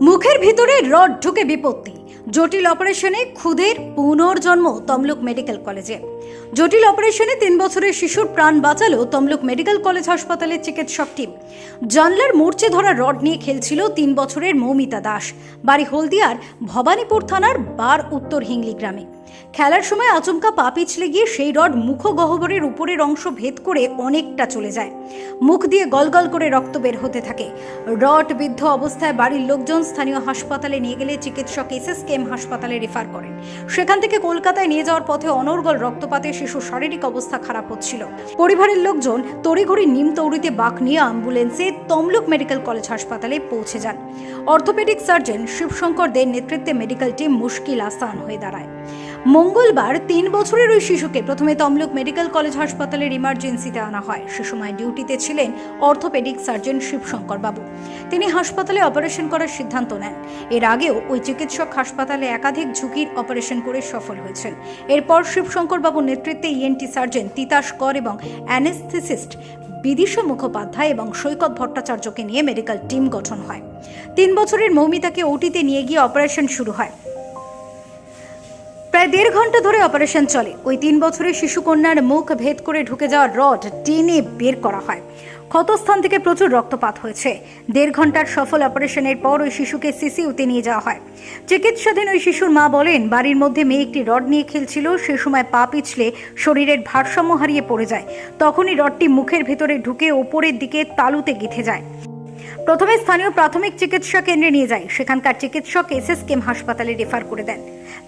মুখের ভিতরে রড ঢুকে বিপত্তি। জটিল অপারেশনে খুদের পুনর্জন্ম তমলুক মেডিকেল কলেজে। জটিল অপারেশনে তিন বছরের শিশুর প্রাণ বাঁচালো তমলুক মেডিকেল কলেজ হাসপাতালের চিকিৎসক টিম। জানলার মূর্ছে ধরা রড নিয়ে খেলছিল তিন বছরের মৌমিতা দাস। বাড়ি হলদিয়ার ভবানীপুর থানার বার উত্তর হিংলি গ্রামে। খেলার সময় আচমকা পা পিছলে গিয়ে সেই রড মুখগহ্বরের উপরের অংশ ভেদ করে অনেকটা চলে যায়। মুখ দিয়ে গলগল করে রক্ত বের হতে থাকে। রড বিদ্ধ অবস্থায় বাড়ির লোকজন স্থানীয় হাসপাতালে নিয়ে গেলে চিকিৎসক এস এস কেম হাসপাতালে রেফার করেন। সেখান থেকে কলকাতায় নিয়ে যাওয়ার পথে অনর্গল রক্তপাতে শিশুর শারীরিক অবস্থা খারাপ হচ্ছিল। পরিবারের লোকজন তড়িঘড়ি নিম নিমতৌড়িতে বাঁক নিয়ে অ্যাম্বুলেন্সে তমলুক মেডিকেল কলেজ হাসপাতালে পৌঁছে যান। অর্থোপেডিক সার্জন শিবশঙ্কর দের নেতৃত্বে মেডিকেল টিম মুশকিল আসান হয়ে দাঁড়ায়। মঙ্গলবার তিন বছরের ওই শিশুকে প্রথমে তমলুক মেডিকেল কলেজ হাসপাতালের ইমার্জেন্সিতে আনা হয়। সে সময় ডিউটিতে ছিলেন অর্থোপেডিক সার্জন শিবশঙ্কর বাবু। তিনি হাসপাতালে অপারেশন করার সিদ্ধান্ত নেন। এর আগেও ওই চিকিৎসক হাসপাতালে একাধিক ঝুঁকির অপারেশন করে সফল হয়েছেন। এরপর শিবশঙ্কর বাবুর নেতৃত্বে ইএনটি সার্জন তিতাস কর এবং অ্যানেস্থেসিস্ট বিদিশা মুখোপাধ্যায় এবং সৈকত ভট্টাচার্যকে নিয়ে মেডিকেল টিম গঠন হয়। তিন বছরের মৌমিতাকে ওটিতে নিয়ে গিয়ে অপারেশন শুরু হয়। প্রায় দেড় ঘণ্টা ধরে অপারেশন চলে। ওই তিন বছরের শিশুকন্যার মুখ ভেদ করে ঢুকে যাওয়া রড টেনে বের করা হয়। ক্ষতস্থান থেকে প্রচুর রক্তপাত হয়েছে। দেড় ঘণ্টার সফল অপারেশনের পর ওই শিশুকে সিসিউতে নিয়ে যাওয়া হয়। চিকিৎসাধীন ওই শিশুর মা বলেন, বাড়ির মধ্যে মেয়ে একটি রড নিয়ে খেলছিল, সে সময় পা পিছলে শরীরের ভারসাম্য হারিয়ে পড়ে যায়। তখনই রডটি মুখের ভেতরে ঢুকে ওপরের দিকে তালুতে গেঁথে যায়। প্রথমে স্থানীয় প্রাথমিক চিকিৎসা কেন্দ্রে নিয়ে যায়। সেখানকার চিকিৎসক এস এস কেম হাসপাতালে রেফার করে দেন।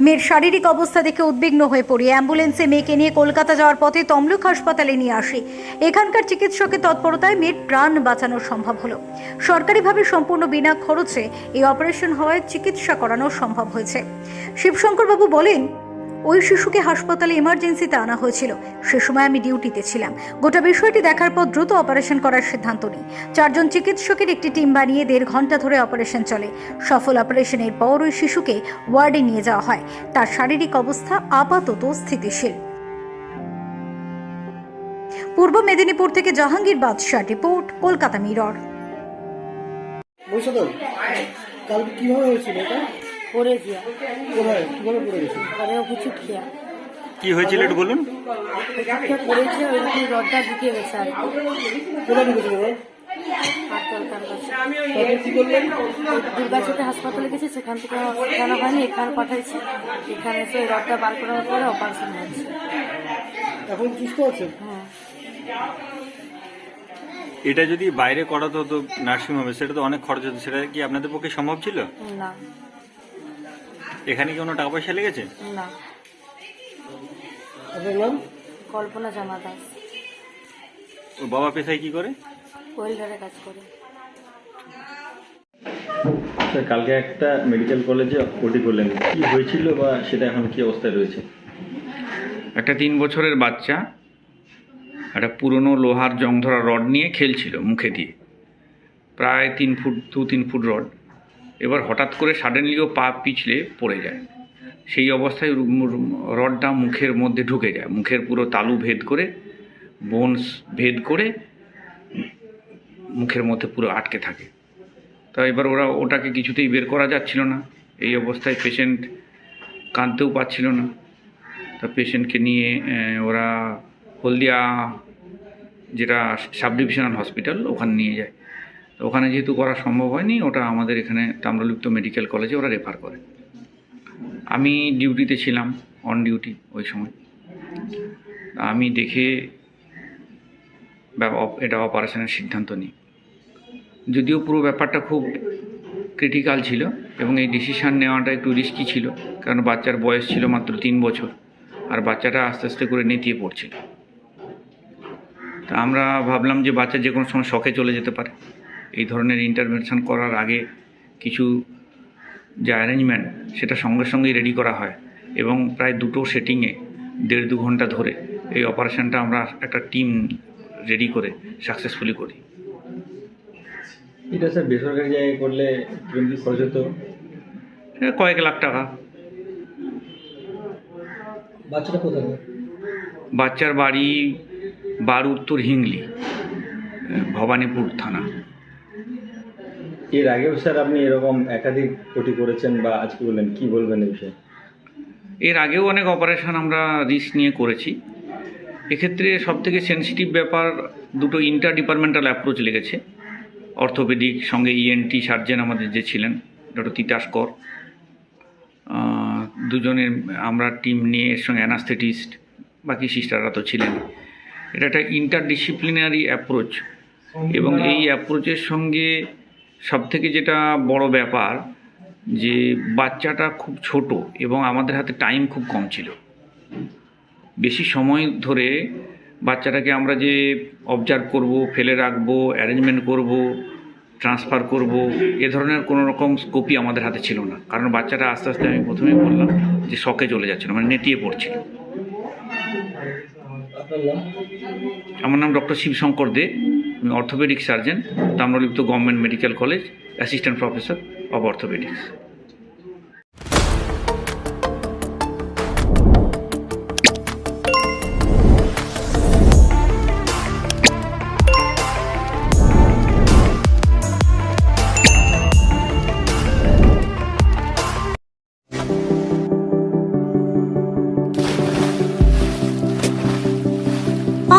মেয়ের শারীরিক অবস্থা দেখে উদ্বিগ্ন হয়ে পড়ি। অ্যাম্বুলেন্সে মেয়েকে নিয়ে কলকাতা যাওয়ার পথে তমলুক হাসপাতালে নিয়ে আসি। এখানকার চিকিৎসকের তৎপরতায় মেয়ের প্রাণ বাঁচানো সম্ভব হলো। সরকারিভাবে সম্পূর্ণ বিনা খরচে এই অপারেশন হওয়ায় চিকিৎসা করানো সম্ভব হয়েছে। শিবশঙ্করবাবু বলেন ওই শিশুকে হাসপাতালে ইমার্জেন্সিতে আনা হয়েছিল। সে সময় আমি ডিউটিতে ছিলাম। গোটা বিষয়টি দেখার পর দ্রুত অপারেশন করার সিদ্ধান্ত নিই। চারজন চিকিৎসকের একটি টিম বানিয়ে দেড় ঘণ্টা ধরে অপারেশন চলে। সফল অপারেশনের পর ওই শিশুকে ওয়ার্ডে নিয়ে যাওয়া হয়। তার শারীরিক অবস্থা আপাতত স্থিতিশীল। পূর্ব মেদিনীপুর থেকে জাহাঙ্গীর বাদশাহ রিপোর্ট, কলকাতা মিরর। কালকে কীভাবে হয়েছিল এটা? পড়ে গিয়া। কোথায়? কীভাবে পড়ে পরে ও কিছু খেয়া। কি হয়েছিল একটু বলুন? পড়েছে ওই রডটা ঢুকে গেছে আর কোথায় ঢুকেছিল হাসপাতালে গেছে সেখান থেকে সেখানে হয়নি এখানে পাঠাইছে। এখানে এসে ওই রডটা বার করার পরে অপারেশন হয়েছে। এখন সুস্থ আছেন হ্যাঁ। এটা যদি বাইরে করাতে হতো নার্সিং হোমে সেটা তো অনেক খরচ হতো। সেটা কি আপনাদের পক্ষে সম্ভব ছিল? না। এখানে কি কোনো টাকা পয়সা লেগেছে? না। নাম কল্পনা জামা দাস ও বাবা পেশায় কি করে? ওয়েল্ডারে কাজ করে। স্যার কালকে একটা মেডিকেল কলেজে ওটি করলেন। কি হয়েছিল বা সেটা এখন কি অবস্থায় রয়েছে? একটা তিন বছরের বাচ্চা একটা পুরনো লোহার জং ধরা রড নিয়ে খেলছিল মুখে দিয়ে। প্রায় তিন ফুট দু তিন ফুট রড। এবার হঠাৎ করে সাডেনলি ও পা পিছলে পড়ে যায়। সেই অবস্থায় রডটা মুখের মধ্যে ঢুকে যায়। মুখের পুরো তালু ভেদ করে বোনস ভেদ করে মুখের মধ্যে পুরো আটকে থাকে। তা এবার ওরা ওটাকে কিছুতেই বের করা যাচ্ছিল না। এই অবস্থায় পেশেন্ট কাঁদতেও পাচ্ছিল না। তা পেশেন্টকে নিয়ে ওরা হলদিয়া যেটা সাব ডিভিশনাল হসপিটাল ওখানে নিয়ে যায়। ওখানে যেহেতু করা সম্ভব হয়নি, ওটা আমাদের এখানে তাম্রলিপ্ত মেডিকেল কলেজে ওরা রেফার করে। আমি ডিউটিতে ছিলাম অন ডিউটি ওই সময়। আমি দেখে এটা অপারেশনের সিদ্ধান্ত নিই। যদিও পুরো ব্যাপারটা খুব ক্রিটিক্যাল ছিল এবং এই ডিসিশান নেওয়াটা একটু রিস্কি ছিল, কারণ বাচ্চার বয়স ছিল মাত্র তিন বছর, আর বাচ্চাটা আস্তে আস্তে করে নেতিয়ে পড়ছিল। তা আমরা ভাবলাম যে বাচ্চা যে কোনো সময় শখে চলে যেতে পারে। এই ধরনের ইন্টারভেনশন করার আগে কিছু যে অ্যারেঞ্জমেন্ট সেটা সঙ্গে সঙ্গেই রেডি করা হয় এবং প্রায় দুটো সেটিংয়ে দেড় দু ঘণ্টা ধরে এই অপারেশনটা আমরা একটা টিম রেডি করে সাকসেসফুলি করি। এটা স্যার বেসরকারি জায়গায় করলে কীরকম খরচ হতো? কয়েক লাখ টাকা। বাচ্চাটা কোথায়? বাচ্চার বাড়ি বার উত্তর হিংলি ভবানীপুর থানা। এর আগেও স্যার আপনি এরকম একাধিক ওটি করেছেন বা আজকে বললেন কি বলবেন এই বিষয়ে? এর আগেও অনেক অপারেশন আমরা রিস্ক নিয়ে করেছি। এক্ষেত্রে সবথেকে সেনসিটিভ ব্যাপার দুটো ইন্টার ডিপার্টমেন্টাল অ্যাপ্রোচ লেগেছে। অর্থোপেডিক সঙ্গে ইএনটি সার্জেন আমাদের যে ছিলেন ডক্টর তিতাস কর। দুজনের আমরা টিম নিয়ে এর সঙ্গে অ্যানাস্থেটিস্ট বাকি সিস্টাররা তো ছিলেন। এটা একটা ইন্টার ডিসিপ্লিনারি অ্যাপ্রোচ এবং এই অ্যাপ্রোচের সঙ্গে সবথেকে যেটা বড় ব্যাপার যে বাচ্চাটা খুব ছোট এবং আমাদের হাতে টাইম খুব কম ছিল। বেশি সময় ধরে বাচ্চাটাকে আমরা যে অবজার্ভ করব ফেলে রাখব অ্যারেঞ্জমেন্ট করব ট্রান্সফার করব এ ধরনের কোনো রকম স্কোপই আমাদের হাতে ছিল না। কারণ বাচ্চাটা আস্তে আস্তে আমি প্রথমেই বললাম যে শখে চলে যাচ্ছিল মানে নেটিয়ে পড়ছিল। আমার নাম doctor Shibshankar De. Orthopaedic surgeon Tamralipta government medical college assistant professor of orthopaedics.